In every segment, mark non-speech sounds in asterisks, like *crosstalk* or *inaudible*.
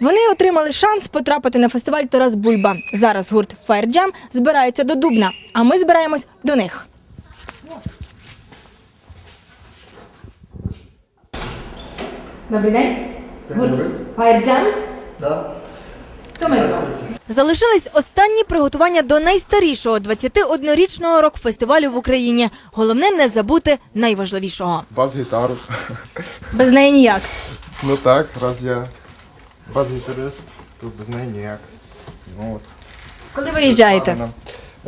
Вони отримали шанс потрапити на фестиваль Тарас Бульба. Зараз гурт Jam збирається до Дубна, а ми збираємось до них. Добрий день. Гурт Fire Jam. Да. Залишились останні приготування до найстарішого 21-річного рок-фестивалю в Україні. Головне не забути найважливішого. Бас-гітару. Без неї ніяк. Ну так, раз я бас-гітарист, то без неї ніяк. Ну, от. Коли виїжджаєте?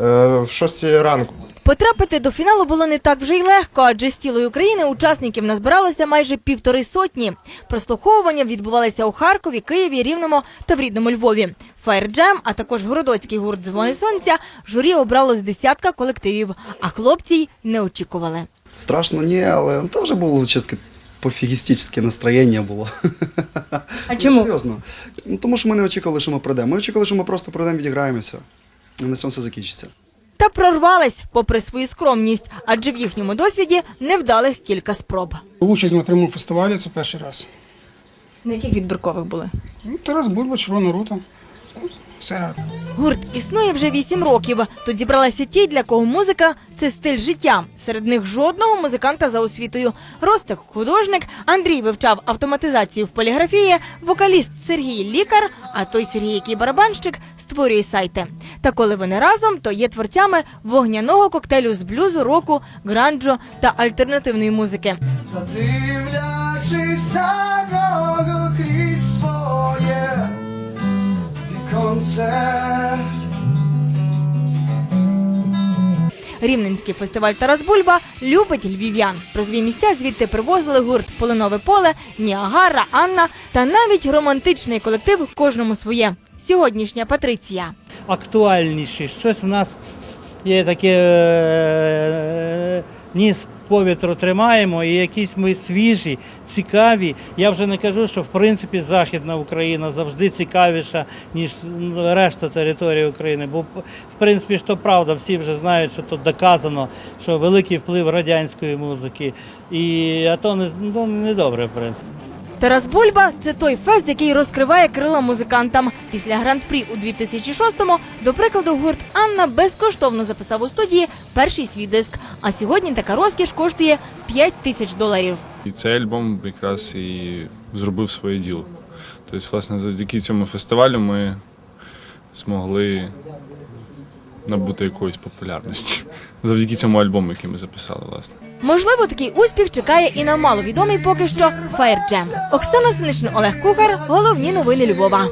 Е, в 6 ранку. Потрапити до фіналу було не так вже й легко, адже з цілої України учасників назбиралося майже півтори сотні. Прослуховування відбувалися у Харкові, Києві, Рівному та в рідному Львові. Фаєрджем, а також городоцький гурт Дзвони сонця журі обрало з десятка колективів, а хлопці й не очікували. Страшно ні, але там вже було чисто пофігістичне настроєння було. *laughs* А чому? Серйозно. Ну, тому що ми не очікували, що ми пройдемо. Ми очікували, що ми просто пройдемо, відіграємо і все. І на цьому все закінчиться. Та прорвались, попри свою скромність, адже в їхньому досвіді невдалих кілька спроб. Участь на прямому фестивалі це перший раз. На яких відбіркових були? Ну, Тарас Бульба, Червона рута. Все гарно. Гурт існує вже вісім років. Тут зібралися ті, для кого музика це стиль життя. Серед них жодного музиканта за освітою. Ростик художник, Андрій вивчав автоматизацію в поліграфії, вокаліст Сергій лікар, а той Сергій, який барабанщик, створює сайти. Та коли вони разом, то є творцями вогняного коктейлю з блюзу, року, гранджо та альтернативної музики. Задивлячись на нього крізь своє віконце. Рівненський фестиваль Тарас Бульба любить львів'ян. Призові місця звідти привозили гурт Полинове поле, Ніагара, Анна та навіть романтичний колектив кожному своє. Сьогоднішня Патриція. Актуальніше Щось в нас є таке е, ніс повітру тримаємо, і якісь ми свіжі, цікаві. Я вже не кажу, що в принципі Західна Україна завжди цікавіша, ніж решта території України. Бо в принципі ж то правда, всі вже знають, що тут доказано, що великий вплив радянської музики. І а то не, ну, не добре, в принципі. Тарас Бульба це той фест, який розкриває крила музикантам. Після гран-прі у 2006-му, до прикладу, гурт Анна безкоштовно записав у студії перший свій диск. А сьогодні така розкіш коштує 5 тисяч доларів. І цей альбом якраз і зробив своє діло. Тобто, власне, завдяки цьому фестивалю ми змогли набути якоїсь популярності. Завдяки цьому альбому, який ми записали, власне. Можливо, такий успіх чекає і на маловідомий поки що Jam. Оксана Синишин, Олег Кухар. Головні новини Львова.